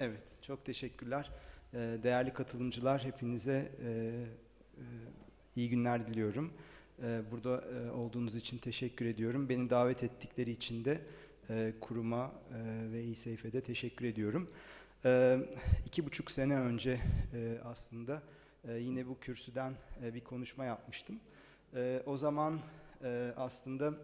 Evet, çok teşekkürler. Ee, Değerli katılımcılar, hepinize e, e, iyi günler diliyorum. Ee, Burada e, olduğunuz için teşekkür ediyorum. Beni davet ettikleri için de kuruma ve İSEYF'e de teşekkür ediyorum. Ee, İki buçuk sene önce aslında e, yine bu kürsüden e, bir konuşma yapmıştım. E, O zaman e, aslında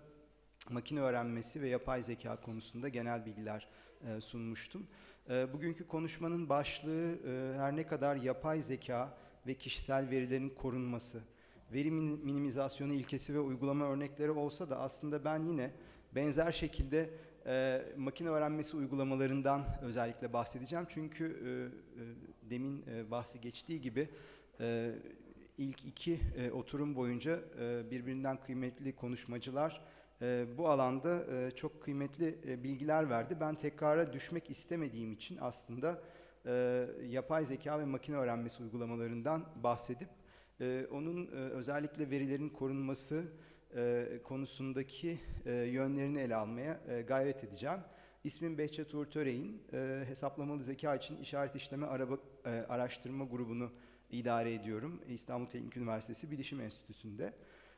makine öğrenmesi ve yapay zeka konusunda genel bilgiler e, sunmuştum. E, Bugünkü konuşmanın başlığı her ne kadar yapay zeka ve kişisel verilerin korunması, veri min- minimizasyonu ilkesi ve uygulama örnekleri olsa da aslında ben yine benzer şekilde e, makine öğrenmesi uygulamalarından özellikle bahsedeceğim. Çünkü e, e, demin e, bahsi geçtiği gibi e, ilk iki e, oturum boyunca e, birbirinden kıymetli konuşmacılar e, bu alanda e, çok kıymetli e, bilgiler verdi. Ben tekrara düşmek istemediğim için aslında e, yapay zeka ve makine öğrenmesi uygulamalarından bahsedip e, onun e, özellikle verilerin korunması e, konusundaki e, yönlerini ele almaya e, gayret edeceğim. İsmim Behçet Uğur Töreğin. E, hesaplamalı zeka için işaret işleme araba, e, araştırma grubunu idare ediyorum. İstanbul Teknik Üniversitesi Bilişim Enstitüsü'nde.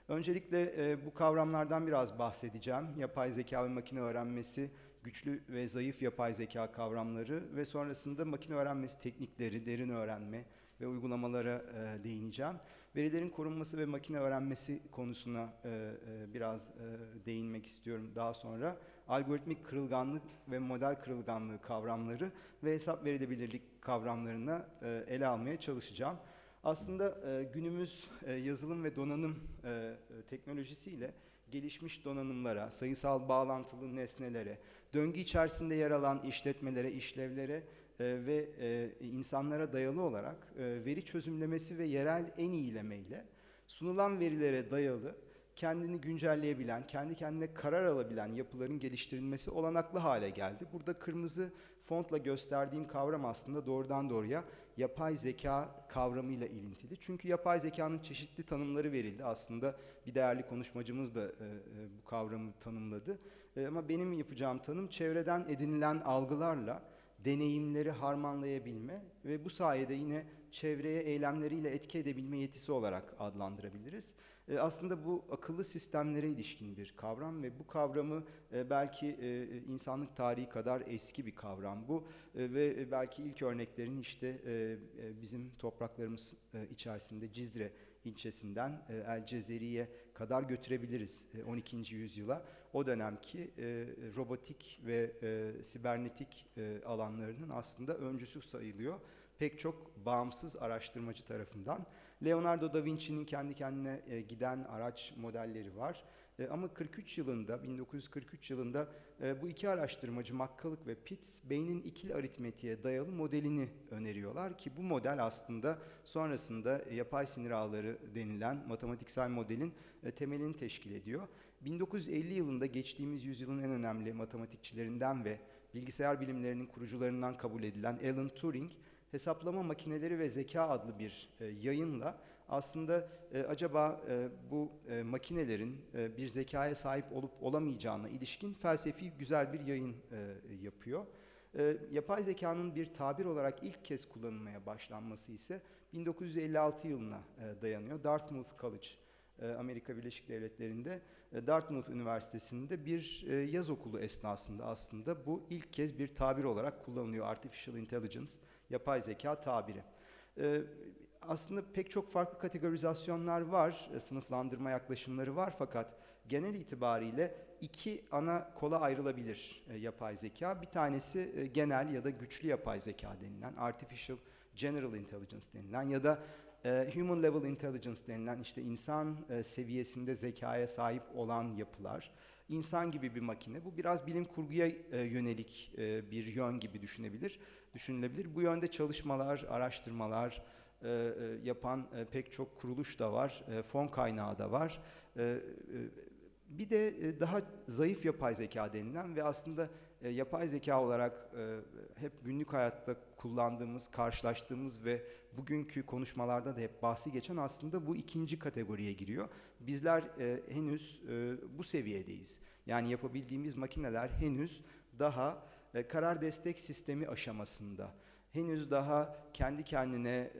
Öncelikle e, bu kavramlardan biraz bahsedeceğim. Yapay zeka ve makine öğrenmesi, güçlü ve zayıf yapay zeka kavramları ve sonrasında makine öğrenmesi teknikleri, derin öğrenme ve uygulamalara e, değineceğim. Verilerin korunması ve makine öğrenmesi konusuna e, e, biraz e, değinmek istiyorum daha sonra. Algoritmik kırılganlık ve model kırılganlığı kavramları ve hesap verilebilirlik kavramlarına e, ele almaya çalışacağım. Aslında e, günümüz e, yazılım ve donanım e, e, teknolojisiyle gelişmiş donanımlara, sayısal bağlantılı nesnelere, döngü içerisinde yer alan işletmelere, işlevlere e, ve e, insanlara dayalı olarak e, veri çözümlemesi ve yerel en iyilemeyle sunulan verilere dayalı kendini güncelleyebilen, kendi kendine karar alabilen yapıların geliştirilmesi olanaklı hale geldi. Burada kırmızı fontla gösterdiğim kavram aslında doğrudan doğruya yapay zeka kavramıyla ilintili. Çünkü yapay zekanın çeşitli tanımları verildi. Aslında bir değerli konuşmacımız da e, e, bu kavramı tanımladı. E, ama benim yapacağım tanım çevreden edinilen algılarla deneyimleri harmanlayabilme ve bu sayede yine çevreye eylemleriyle etki edebilme yetisi olarak adlandırabiliriz. E, aslında bu akıllı sistemlere ilişkin bir kavram ve bu kavramı e, belki e, insanlık tarihi kadar eski bir kavram bu ve belki ilk örneklerini işte bizim topraklarımız içerisinde Cizre ilçesinden El Cezeri'ye kadar götürebiliriz e, 12. yüzyıla. O dönemki robotik ve sibernetik alanlarının aslında öncüsü sayılıyor. Pek çok bağımsız araştırmacı tarafından. Leonardo da Vinci'nin kendi kendine e, giden araç modelleri var. E, ama 43 yılında, 1943 yılında e, bu iki araştırmacı Makkalık ve Pitts beynin ikili aritmetiğe dayalı modelini öneriyorlar ki bu model aslında sonrasında yapay sinir ağları denilen matematiksel modelin e, temelini teşkil ediyor. 1950 yılında geçtiğimiz yüzyılın en önemli matematikçilerinden ve bilgisayar bilimlerinin kurucularından kabul edilen Alan Turing Hesaplama Makineleri ve Zeka adlı bir e, yayınla aslında e, acaba e, bu e, makinelerin e, bir zekaya sahip olup olamayacağına ilişkin felsefi güzel bir yayın e, yapıyor. E, yapay zekanın bir tabir olarak ilk kez kullanılmaya başlanması ise 1956 yılına e, dayanıyor. Dartmouth College, e, Amerika Birleşik Devletleri'nde Dartmouth Üniversitesi'nde bir e, yaz okulu esnasında aslında bu ilk kez bir tabir olarak kullanılıyor. Artificial Intelligence, yapay zeka tabiri. E, aslında pek çok farklı kategorizasyonlar var, e, sınıflandırma yaklaşımları var fakat genel itibariyle iki ana kola ayrılabilir e, yapay zeka. Bir tanesi e, genel ya da güçlü yapay zeka denilen, artificial general intelligence denilen ya da e, human level intelligence denilen işte insan e, seviyesinde zekaya sahip olan yapılar. İnsan gibi bir makine. Bu biraz bilim kurguya e, yönelik e, bir yön gibi düşünebilir, düşünülebilir. Bu yönde çalışmalar, araştırmalar, yapan pek çok kuruluş da var, fon kaynağı da var. Bir de e, daha zayıf yapay zeka denilen ve aslında e, yapay zeka olarak e, hep günlük hayatta kullandığımız, karşılaştığımız ve bugünkü konuşmalarda da hep bahsi geçen aslında bu ikinci kategoriye giriyor. Bizler henüz bu seviyedeyiz. Yani yapabildiğimiz makineler henüz daha karar destek sistemi aşamasında. Henüz daha kendi kendine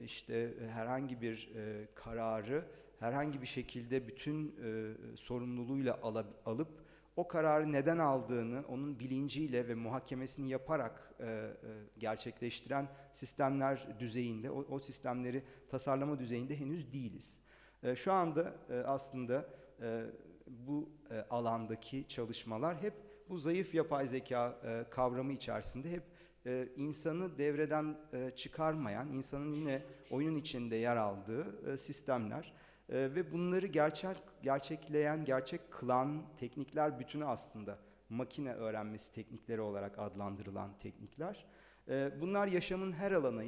işte herhangi bir kararı herhangi bir şekilde bütün e, sorumluluğuyla ala- alıp o kararı neden aldığını onun bilinciyle ve muhakemesini yaparak e, e, gerçekleştiren sistemler düzeyinde, o, o sistemleri tasarlama düzeyinde henüz değiliz. E, şu anda e, aslında e, bu e, alandaki çalışmalar hep bu zayıf yapay zeka e, kavramı içerisinde hep e, insanı devreden e, çıkarmayan, insanın yine oyunun içinde yer aldığı e, sistemler. Ee, ve bunları gerçek gerçekleyen, gerçek kılan teknikler bütünü aslında makine öğrenmesi teknikleri olarak adlandırılan teknikler. Ee, bunlar yaşamın her alanına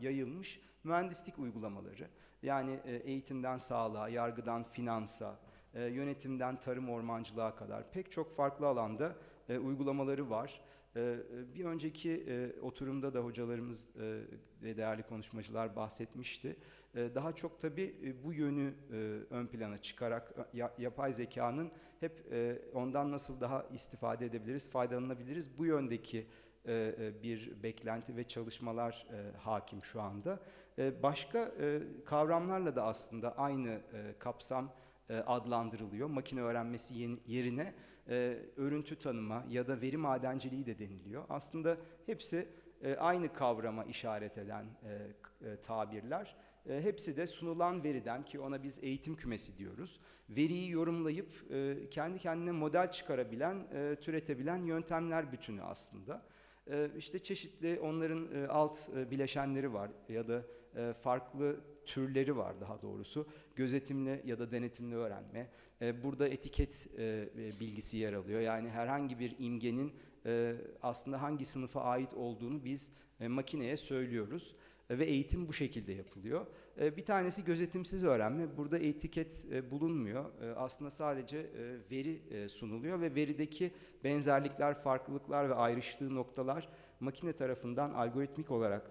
yayılmış mühendislik uygulamaları. Yani e, eğitimden sağlığa, yargıdan finansa, e, yönetimden tarım ormancılığa kadar pek çok farklı alanda e, uygulamaları var. Ee, Bir önceki e, oturumda da hocalarımız e, ve değerli konuşmacılar bahsetmişti. Ee, Daha çok tabii e, bu yönü e, ön plana çıkarak e, ya- yapay zekanın hep e, ondan nasıl daha istifade edebiliriz, faydalanabiliriz bu yöndeki e, e, bir beklenti ve çalışmalar e, hakim şu anda. E, Başka e, kavramlarla da aslında aynı e, kapsam e, adlandırılıyor. Makine öğrenmesi yerine e, örüntü tanıma ya da veri madenciliği de deniliyor. Aslında hepsi e, aynı kavrama işaret eden e, e, tabirler. E, hepsi de sunulan veriden ki ona biz eğitim kümesi diyoruz. Veriyi yorumlayıp e, kendi kendine model çıkarabilen, e, türetebilen yöntemler bütünü aslında. E, işte çeşitli onların e, alt e, bileşenleri var ya da e, farklı türleri var daha doğrusu. Gözetimli ya da denetimli öğrenme. E, Burada etiket e, e, bilgisi yer alıyor. Yani herhangi bir imgenin e, aslında hangi sınıfa ait olduğunu biz e, makineye söylüyoruz E, ve eğitim bu şekilde yapılıyor. E, Bir tanesi gözetimsiz öğrenme. Burada etiket bulunmuyor. Aslında sadece veri sunuluyor ve verideki benzerlikler, farklılıklar ve ayrıştığı noktalar makine tarafından algoritmik olarak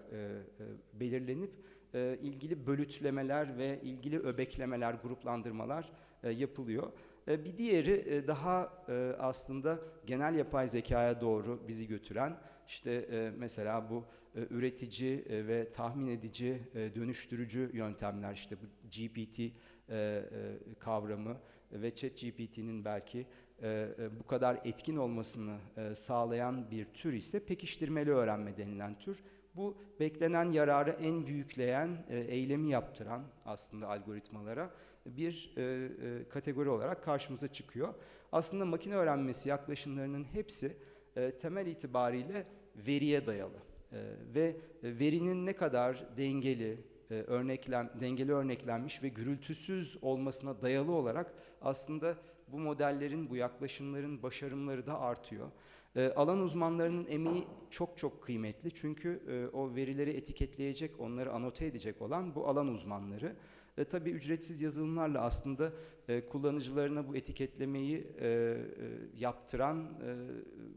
belirlenip e, ilgili bölütlemeler ve ilgili öbeklemeler, gruplandırmalar e, yapılıyor. E, Bir diğeri e, daha e, aslında genel yapay zekaya doğru bizi götüren işte e, mesela bu e, üretici e, ve tahmin edici e, dönüştürücü yöntemler işte bu GPT e, e, kavramı ve ChatGPT'nin belki e, e, bu kadar etkin olmasını e, sağlayan bir tür ise pekiştirmeli öğrenme denilen tür. Bu beklenen yararı en büyükleyen e, eylemi yaptıran aslında algoritmalara bir e, e, kategori olarak karşımıza çıkıyor. Aslında makine öğrenmesi yaklaşımlarının hepsi e, temel itibariyle veriye dayalı E, ve verinin ne kadar dengeli, e, örneklem, dengeli örneklenmiş ve gürültüsüz olmasına dayalı olarak aslında bu modellerin, bu yaklaşımların başarımları da artıyor. E, alan uzmanlarının emeği çok çok kıymetli çünkü e, o verileri etiketleyecek, onları anote edecek olan bu alan uzmanları. E, tabii ücretsiz yazılımlarla aslında e, kullanıcılarına bu etiketlemeyi e, e, yaptıran e,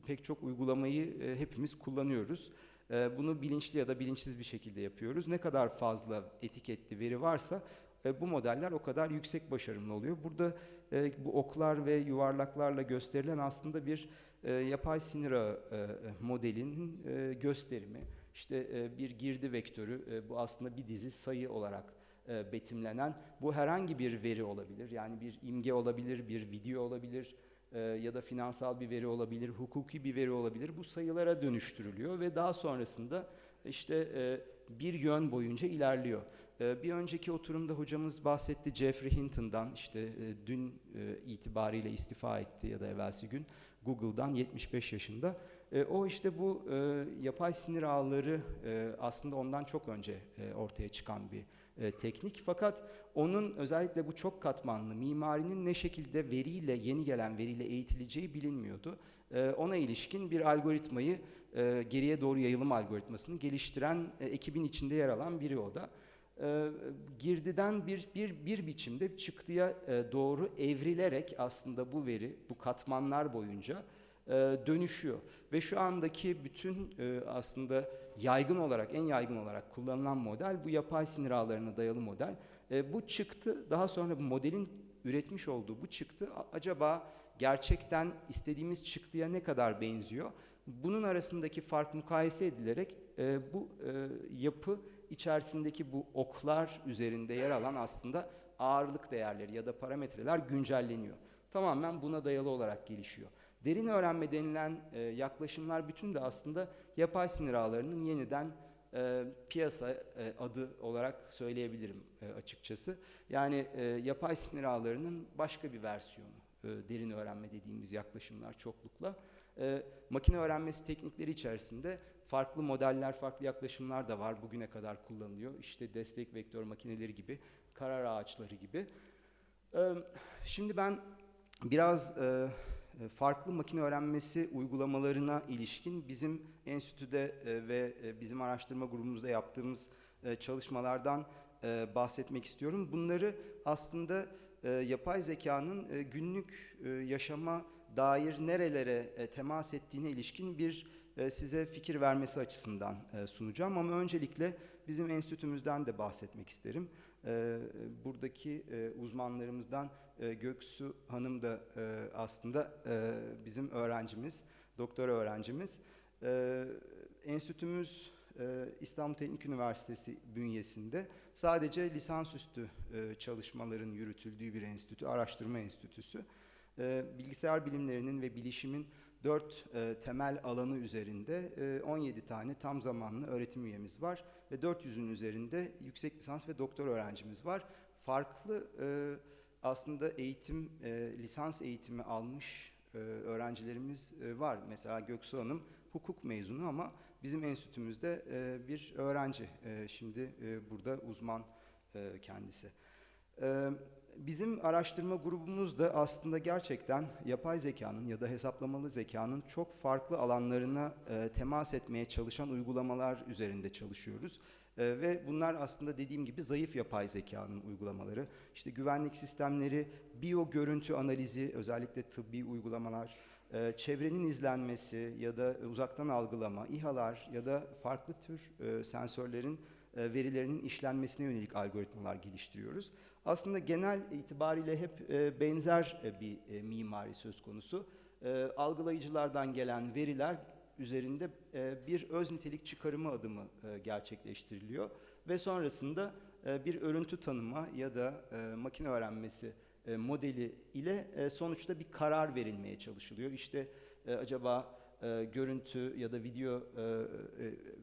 pek çok uygulamayı e, hepimiz kullanıyoruz. E, bunu bilinçli ya da bilinçsiz bir şekilde yapıyoruz. Ne kadar fazla etiketli veri varsa e, bu modeller o kadar yüksek başarımlı oluyor. Burada e, bu oklar ve yuvarlaklarla gösterilen aslında bir e, yapay sinir ağı e, modelinin e, gösterimi. İşte e, bir girdi vektörü, e, bu aslında bir dizi sayı olarak e, betimlenen. Bu herhangi bir veri olabilir. Yani bir imge olabilir, bir video olabilir e, ya da finansal bir veri olabilir, hukuki bir veri olabilir. Bu sayılara dönüştürülüyor ve daha sonrasında işte e, bir yön boyunca ilerliyor. E, Bir önceki oturumda hocamız bahsetti Jeffrey Hinton'dan işte e, dün e, itibariyle istifa etti ya da evvelsi gün Google'dan 75 yaşında. E, O işte bu e, yapay sinir ağları e, aslında ondan çok önce e, ortaya çıkan bir e, teknik. Fakat onun özellikle bu çok katmanlı mimarinin ne şekilde veriyle, yeni gelen veriyle eğitileceği bilinmiyordu. E, Ona ilişkin bir algoritmayı, e, geriye doğru yayılım algoritmasını geliştiren e, ekibin içinde yer alan biri o da e, girdiden bir, bir, bir biçimde çıktıya e, doğru evrilerek aslında bu veri, bu katmanlar boyunca e, dönüşüyor. Ve şu andaki bütün e, aslında yaygın olarak, en yaygın olarak kullanılan model bu yapay sinir ağlarına dayalı model. E, bu çıktı, daha sonra bu modelin üretmiş olduğu bu çıktı acaba gerçekten istediğimiz çıktıya ne kadar benziyor? Bunun arasındaki fark mukayese edilerek e, bu e, yapı içerisindeki bu oklar üzerinde yer alan aslında ağırlık değerleri ya da parametreler güncelleniyor. Tamamen buna dayalı olarak gelişiyor. Derin öğrenme denilen e, yaklaşımlar bütün de aslında yapay sinir ağlarının yeniden e, piyasa e, adı olarak söyleyebilirim e, açıkçası. Yani e, yapay sinir ağlarının başka bir versiyonu e, derin öğrenme dediğimiz yaklaşımlar çoklukla. E, makine öğrenmesi teknikleri içerisinde farklı modeller, farklı yaklaşımlar da var. Bugüne kadar kullanılıyor. İşte destek vektör makineleri gibi, karar ağaçları gibi. E, şimdi ben biraz e, e, farklı makine öğrenmesi uygulamalarına ilişkin bizim enstitüde e, ve bizim araştırma grubumuzda yaptığımız çalışmalardan bahsetmek istiyorum. Bunları aslında yapay zekanın günlük yaşama dair nerelere temas ettiğine ilişkin bir size fikir vermesi açısından e, sunacağım. Ama öncelikle bizim enstitümüzden de bahsetmek isterim. E, buradaki e, uzmanlarımızdan e, Göksu Hanım da e, aslında e, bizim öğrencimiz, doktora öğrencimiz. E, enstitümüz e, İstanbul Teknik Üniversitesi bünyesinde sadece lisansüstü e, çalışmaların yürütüldüğü bir enstitü, araştırma enstitüsü. E, bilgisayar bilimlerinin ve bilişimin dört e, temel alanı üzerinde e, 17 tane tam zamanlı öğretim üyemiz var ve 400'ün üzerinde yüksek lisans ve doktor öğrencimiz var. Farklı e, aslında eğitim, e, lisans eğitimi almış e, öğrencilerimiz e, var. Mesela Göksu Hanım hukuk mezunu ama bizim enstitümüzde e, bir öğrenci. E, şimdi e, burada uzman e, kendisi. E, bizim araştırma grubumuz da aslında gerçekten yapay zekanın ya da hesaplamalı zekanın çok farklı alanlarına e, temas etmeye çalışan uygulamalar üzerinde çalışıyoruz. E, ve bunlar aslında dediğim gibi zayıf yapay zekanın uygulamaları. İşte güvenlik sistemleri, biyo görüntü analizi, özellikle tıbbi uygulamalar, e, çevrenin izlenmesi ya da uzaktan algılama, İHA'lar ya da farklı tür e, sensörlerin verilerinin işlenmesine yönelik algoritmalar geliştiriyoruz. Aslında genel itibariyle hep e, benzer e, bir e, mimari söz konusu. E, Algılayıcılardan gelen veriler üzerinde e, bir öz nitelik çıkarımı adımı e, gerçekleştiriliyor ve sonrasında e, bir örüntü tanıma ya da e, makine öğrenmesi e, modeli ile e, sonuçta bir karar verilmeye çalışılıyor. İşte e, acaba e, görüntü ya da video e, e,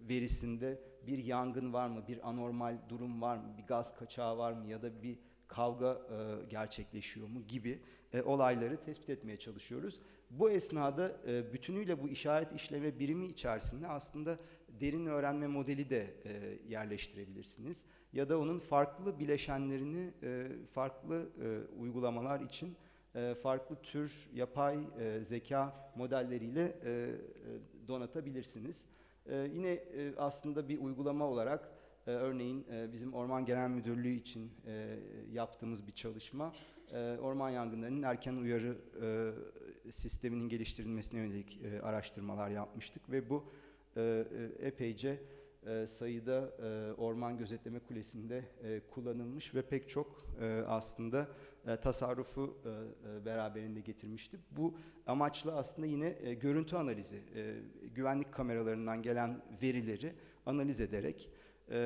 verisinde bir yangın var mı, bir anormal durum var mı, bir gaz kaçağı var mı ya da bir kavga e, gerçekleşiyor mu gibi e, olayları tespit etmeye çalışıyoruz. Bu esnada e, bütünüyle bu işaret işleme birimi içerisinde aslında derin öğrenme modeli de e, yerleştirebilirsiniz. Ya da onun farklı bileşenlerini e, farklı e, uygulamalar için e, farklı tür yapay e, zeka modelleriyle e, e, donatabilirsiniz. E, yine e, aslında bir uygulama olarak e, örneğin e, bizim Orman Genel Müdürlüğü için e, yaptığımız bir çalışma e, orman yangınlarının erken uyarı e, sisteminin geliştirilmesine yönelik e, araştırmalar yapmıştık ve bu e, e, epeyce e, sayıda e, orman gözetleme kulesinde e, kullanılmış ve pek çok aslında tasarrufu beraberinde getirmişti. Bu amaçla aslında yine görüntü analizi, güvenlik kameralarından gelen verileri analiz ederek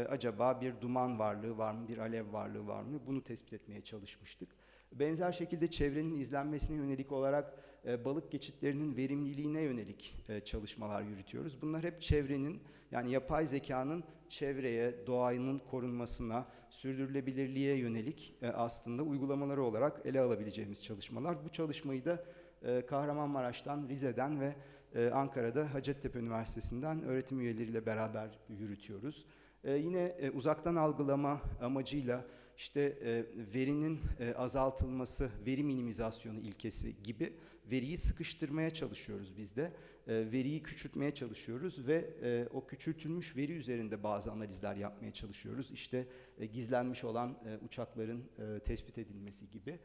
acaba bir duman varlığı var mı, bir alev varlığı var mı bunu tespit etmeye çalışmıştık. Benzer şekilde çevrenin izlenmesine yönelik olarak e, balık geçitlerinin verimliliğine yönelik e, çalışmalar yürütüyoruz. Bunlar hep çevrenin yani yapay zekanın çevreye, doğanın korunmasına, sürdürülebilirliğe yönelik e, aslında uygulamaları olarak ele alabileceğimiz çalışmalar. Bu çalışmayı da Kahramanmaraş'tan, Rize'den ve Ankara'da Hacettepe Üniversitesi'nden öğretim üyeleriyle beraber yürütüyoruz. Yine uzaktan algılama amacıyla işte e, verinin e, azaltılması, veri minimizasyonu ilkesi gibi veriyi sıkıştırmaya çalışıyoruz biz de. E, veriyi küçültmeye çalışıyoruz ve e, o küçültülmüş veri üzerinde bazı analizler yapmaya çalışıyoruz. İşte e, gizlenmiş olan e, uçakların e, tespit edilmesi gibi.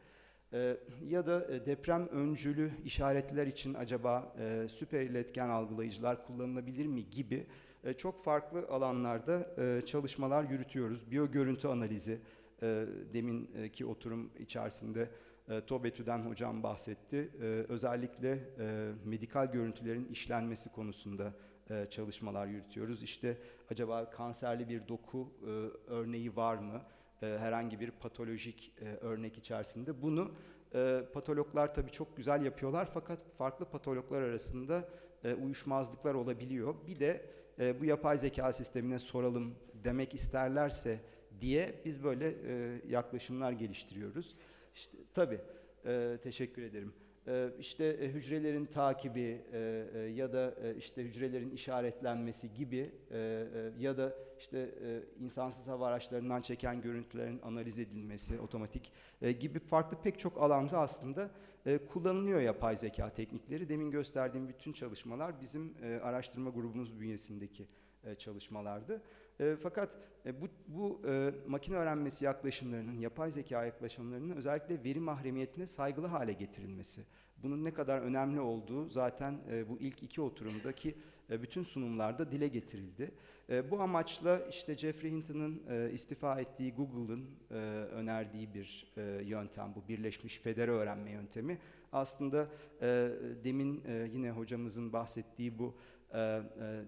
E, ya da e, deprem öncülü işaretler için acaba e, süper iletken algılayıcılar kullanılabilir mi gibi e, çok farklı alanlarda e, çalışmalar yürütüyoruz. Biyo görüntü analizi, deminki oturum içerisinde e, TOBETÜ'den hocam bahsetti. E, özellikle e, medikal görüntülerin işlenmesi konusunda e, çalışmalar yürütüyoruz. İşte acaba kanserli bir doku e, örneği var mı? E, herhangi bir patolojik e, örnek içerisinde. Bunu e, patologlar tabii çok güzel yapıyorlar fakat farklı patologlar arasında e, uyuşmazlıklar olabiliyor. Bir de e, bu yapay zeka sistemine soralım demek isterlerse diye biz böyle e, yaklaşımlar geliştiriyoruz. İşte tabii e, teşekkür ederim. E, işte e, hücrelerin takibi e, e, ya da e, işte hücrelerin işaretlenmesi gibi e, e, ya da işte e, insansız hava araçlarından çeken görüntülerin analiz edilmesi otomatik e, gibi farklı pek çok alanda aslında e, kullanılıyor yapay zeka teknikleri. Demin gösterdiğim bütün çalışmalar bizim e, araştırma grubumuz bünyesindeki e, çalışmalardı. E, fakat e, bu, bu e, makine öğrenmesi yaklaşımlarının, yapay zeka yaklaşımlarının özellikle veri mahremiyetine saygılı hale getirilmesi. Bunun ne kadar önemli olduğu zaten e, bu ilk iki oturumdaki e, bütün sunumlarda dile getirildi. E, bu amaçla işte Jeffrey Hinton'ın e, istifa ettiği Google'ın e, önerdiği bir e, yöntem bu birleşmiş federe öğrenme yöntemi. Aslında e, demin e, yine hocamızın bahsettiği bu e, e,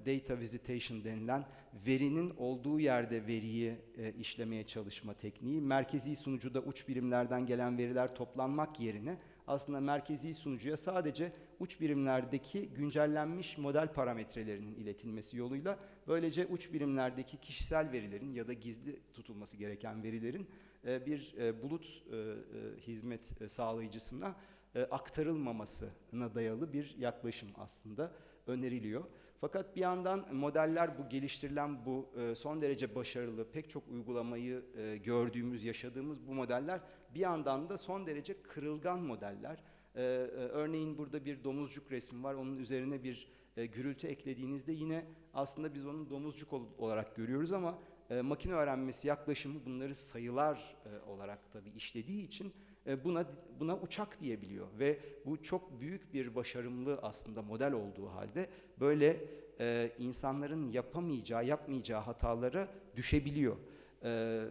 data visitation denilen verinin olduğu yerde veriyi e, işlemeye çalışma tekniği. Merkezi sunucuda uç birimlerden gelen veriler toplanmak yerine aslında merkezi sunucuya sadece uç birimlerdeki güncellenmiş model parametrelerinin iletilmesi yoluyla böylece uç birimlerdeki kişisel verilerin ya da gizli tutulması gereken verilerin e, bir e, bulut e, e, hizmet e, sağlayıcısına e, aktarılmamasına dayalı bir yaklaşım aslında öneriliyor. Fakat bir yandan modeller bu geliştirilen bu e, son derece başarılı pek çok uygulamayı e, gördüğümüz, yaşadığımız bu modeller bir yandan da son derece kırılgan modeller. E, örneğin burada bir domuzcuk resmi var. Onun üzerine bir gürültü eklediğinizde yine aslında biz onu domuzcuk ol- olarak görüyoruz ama e, makine öğrenmesi yaklaşımı bunları sayılar e, olarak tabii işlediği için e, buna buna uçak diyebiliyor ve bu çok büyük bir başarımlı aslında model olduğu halde böyle e, insanların yapamayacağı, yapmayacağı hatalara düşebiliyor. E,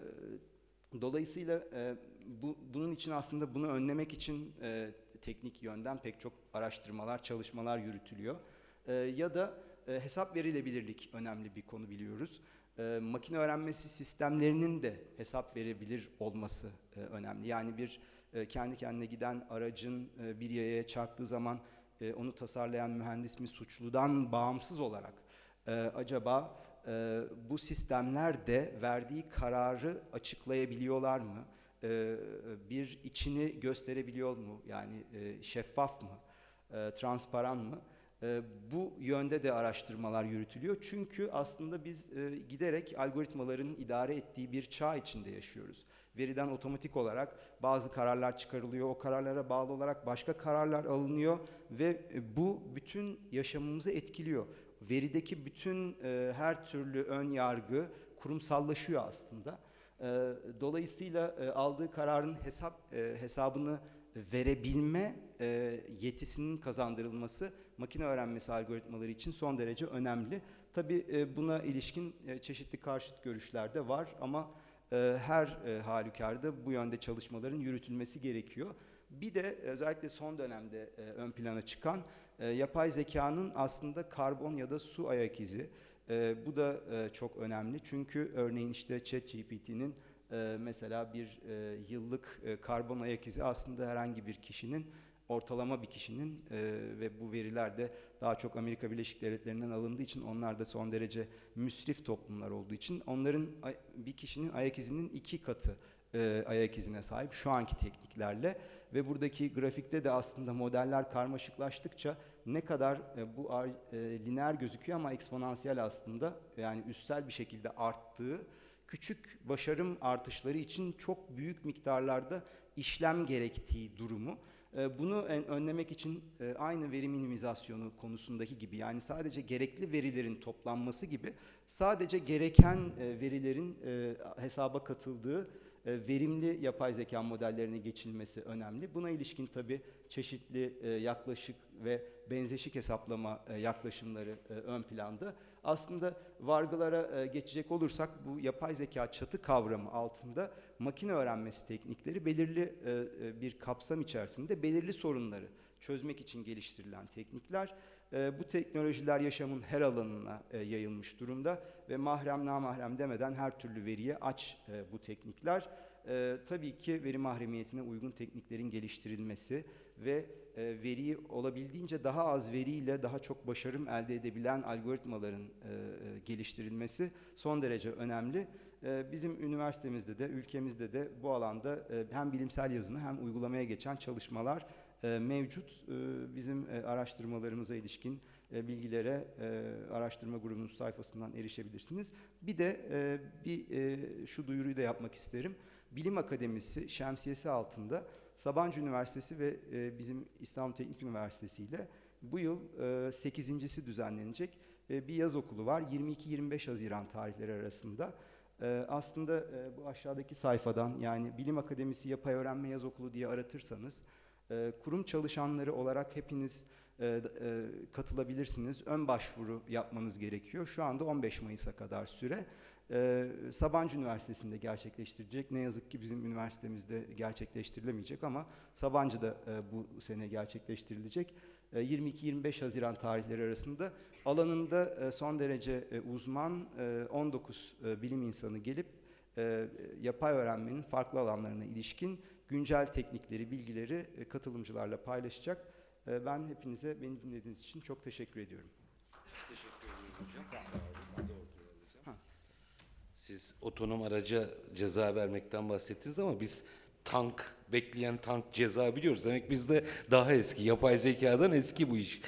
dolayısıyla e, bu, bunun için aslında bunu önlemek için e, teknik yönden pek çok araştırmalar, çalışmalar yürütülüyor. E, ya da e, hesap verilebilirlik önemli bir konu biliyoruz. E, makine öğrenmesi sistemlerinin de hesap verebilir olması e, önemli. Yani bir e, kendi kendine giden aracın e, bir yaya çarptığı zaman e, onu tasarlayan mühendis mi suçludan bağımsız olarak e, acaba e, bu sistemler de verdiği kararı açıklayabiliyorlar mı? E, bir içini gösterebiliyor mu? Yani e, şeffaf mı? E, transparan mı? E, bu yönde de araştırmalar yürütülüyor. Çünkü aslında biz e, giderek algoritmaların idare ettiği bir çağ içinde yaşıyoruz. Veriden otomatik olarak bazı kararlar çıkarılıyor. O kararlara bağlı olarak başka kararlar alınıyor ve e, bu bütün yaşamımızı etkiliyor. Verideki bütün e, her türlü ön yargı kurumsallaşıyor aslında. Dolayısıyla aldığı kararın hesap hesabını verebilme e, yetisinin kazandırılması makine öğrenmesi algoritmaları için son derece önemli. Tabii e, buna ilişkin e, çeşitli karşıt görüşler de var ama e, her e, halükarda bu yönde çalışmaların yürütülmesi gerekiyor. Bir de özellikle son dönemde e, ön plana çıkan e, yapay zekanın aslında karbon ya da su ayak izi. E, bu da e, çok önemli çünkü örneğin işte ChatGPT'nin e, mesela bir e, yıllık e, karbon ayak izi aslında herhangi bir kişinin ortalama bir kişinin e, ve bu veriler de daha çok Amerika Birleşik Devletleri'nden alındığı için onlar da son derece müsrif toplumlar olduğu için onların bir kişinin ayak izinin iki katı e, ayak izine sahip şu anki tekniklerle. Ve buradaki grafikte de aslında modeller karmaşıklaştıkça ne kadar e, bu e, lineer gözüküyor ama eksponansiyel aslında yani üstsel bir şekilde arttığı küçük başarım artışları için çok büyük miktarlarda işlem gerektiği durumu e, bunu önlemek için e, aynı veri minimizasyonu konusundaki gibi yani sadece gerekli verilerin toplanması gibi sadece gereken e, verilerin hesaba katıldığı verimli yapay zeka modellerine geçilmesi önemli. Buna ilişkin tabii çeşitli yaklaşık ve benzeşik hesaplama yaklaşımları ön planda. Aslında vargılara e, geçecek olursak bu yapay zeka çatı kavramı altında makine öğrenmesi teknikleri belirli e, e, bir kapsam içerisinde belirli sorunları çözmek için geliştirilen teknikler. Bu teknolojiler yaşamın her alanına yayılmış durumda ve mahrem namahrem demeden her türlü veriye aç bu teknikler. Tabii ki veri mahremiyetine uygun tekniklerin geliştirilmesi ve e, veriyi olabildiğince daha az veriyle daha çok başarım elde edebilen algoritmaların e, e, geliştirilmesi son derece önemli. E, Bizim üniversitemizde de ülkemizde de bu alanda hem bilimsel yazını hem uygulamaya geçen çalışmalar mevcut. Bizim araştırmalarımıza ilişkin bilgilere araştırma grubunun sayfasından erişebilirsiniz. Bir de bir şu duyuruyu da yapmak isterim. Bilim Akademisi şemsiyesi altında Sabancı Üniversitesi ve e, bizim İstanbul Teknik Üniversitesi ile bu yıl e, 8.si düzenlenecek e, bir yaz okulu var. 22-25 Haziran tarihleri arasında. E, aslında e, bu aşağıdaki sayfadan yani Bilim Akademisi Yapay Öğrenme Yaz Okulu diye aratırsanız e, kurum çalışanları olarak hepiniz e, e, katılabilirsiniz. Ön başvuru yapmanız gerekiyor. Şu anda 15 Mayıs'a kadar süre. E, Sabancı Üniversitesi'nde gerçekleştirecek. Ne yazık ki bizim üniversitemizde gerçekleştirilemeyecek ama Sabancı'da e, bu sene gerçekleştirilecek. E, 22-25 Haziran tarihleri arasında alanında e, son derece e, uzman e, 19 e, bilim insanı gelip e, yapay öğrenmenin farklı alanlarına ilişkin güncel teknikleri, bilgileri e, katılımcılarla paylaşacak. E, Ben hepinize beni dinlediğiniz için çok teşekkür ediyorum. Teşekkür ederim hocam. Sağ olun. Siz otonom araca ceza vermekten bahsettiniz ama biz tank, bekleyen tank ceza biliyoruz. Demek bizde daha eski, yapay zekadan eski bu iş.